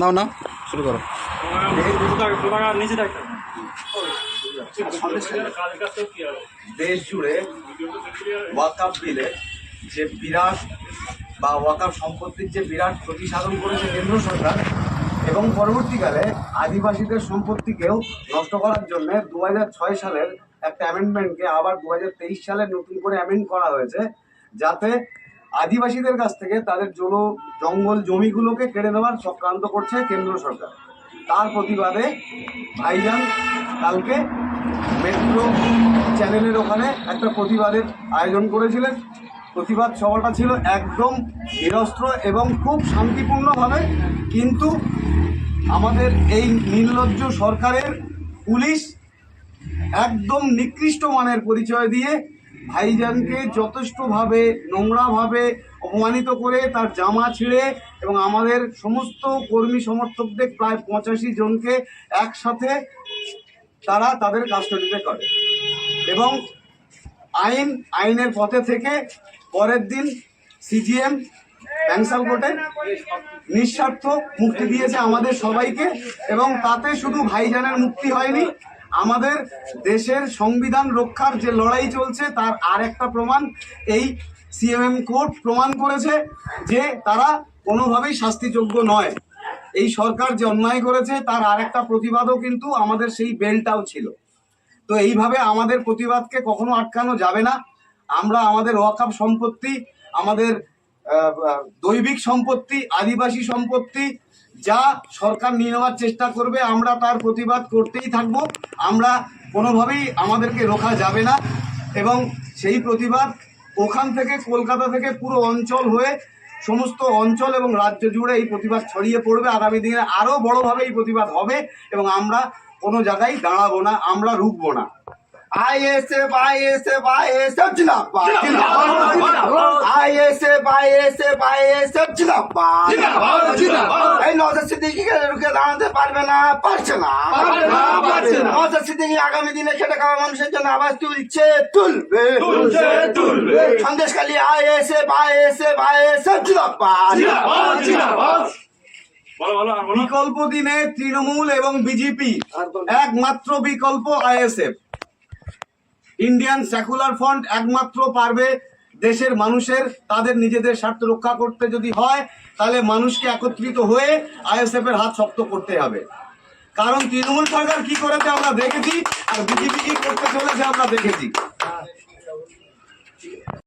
নাও নাও, শুরু করো। দেশ জুড়ে ওয়াকাপ বিলে যে বিরাট বা ওয়াকাপ সম্পত্তির যে বিরাট ক্ষতি সাধন করেছে কেন্দ্র সরকার এবং পরবর্তীকালে আদিবাসীদের সম্পত্তিকেও নষ্ট করার জন্য দু সালের একটা অ্যামেন্ডমেন্টকে আবার দু হাজার তেইশ সালে নতুন করে অ্যামেন্ড করা হয়েছে, যাতে আদিবাসীদের কাছ থেকে তাদের জল, জঙ্গল জমিগুলোকে কেড়ে নেওয়ার চক্রান্ত করছে কেন্দ্র সরকার। তার প্রতিবাদে ভাইজান কালকে মেট্রো চ্যানেলের ওখানে একটা প্রতিবাদের আয়োজন করেছিলেন। প্রতিবাদ সভাটা ছিল একদম নিরস্ত্র এবং খুব শান্তিপূর্ণভাবে, কিন্তু আমাদের এই নির্লজ্জ সরকারের পুলিশ একদম নিকৃষ্ট মানের পরিচয় দিয়ে ভাইজানকে যথেষ্টভাবে নোংরাভাবে অপমানিত করে তার জামা ছিঁড়ে এবং আমাদের সমস্ত কর্মী সমর্থকদের প্রায় পঁচাশি জনকে একসাথে তারা তাদের কাস্টডিতে করে। এবং আইন, আইনের পথে থেকে পরের দিন সিজিএম ক্যান্সাল কোর্টে নিঃস্বার্থ মুক্তি দিয়েছে আমাদের সবাইকে এবং তাতে শুধু ভাইজানের মুক্তি হয়নি আমাদের দেশের সংবিধান রক্ষার যে লড়াই চলছে, তার আর একটা প্রমাণ এই সিএমএম কোর্ট প্রমাণ করেছে যে তারা কোনোভাবেই শাস্তিযোগ্য নয়। এই সরকার যে অন্যায় করেছে, তার আর একটা প্রতিবাদও কিন্তু আমাদের সেই বেলটাও ছিল। তো এইভাবে আমাদের প্রতিবাদকে কখনো আটকানো যাবে না। আমরা আমাদের ওয়াকাপ সম্পত্তি, আমাদের দৈবিক সম্পত্তি, আদিবাসী সম্পত্তি যা সরকার নিয়ে নেওয়ার চেষ্টা করবে, আমরা তার প্রতিবাদ করতেই থাকব। আমরা কোনোভাবেই আমাদেরকে রোখা যাবে না এবং সেই প্রতিবাদ ওখান থেকে কলকাতা থেকে পুরো অঞ্চল হয়ে সমস্ত অঞ্চল এবং রাজ্য জুড়ে এই প্রতিবাদ ছড়িয়ে পড়বে। আগামী দিনে আরও বড়োভাবে এই প্রতিবাদ হবে এবং আমরা কোনো জায়গায় দাঁড়াবো না, আমরা রুখবো না। আইএসএফ আইএসএফ আইএসএফ জিন্দাবাদ আইএসএফ আইএসএফ আইএসএফ জিন্দাবাদ। এই নজর সিদ্দিকিকে রুখে দাঁড়াতে পারবে না পারছে না। নজর সিদ্দিকি আগামী দিনে খেটে খাওয়া মানুষের জন্য আওয়াজ তুলছে তুলবে। সন্দেশখালী আইএসএফ আইএসএফ আইএসএফ জিন্দাবাদ। বিকল্প দিনে তৃণমূল এবং বিজেপি একমাত্র বিকল্প আইএসএফ। ইন্ডিয়ান সেকুলার ফ্রন্ট একমাত্র পারবে দেশের মানুষের, তাদের নিজেদের স্বার্থ রক্ষা করতে যদি হয়, তাহলে মানুষকে একত্রিত হয়ে আইএসএফ এর হাত শক্ত করতে হবে। কারণ তৃণমূল সরকার কি করেছে আমরা দেখেছি, আর বিজেপি কি করতে চলেছে আমরা দেখেছি।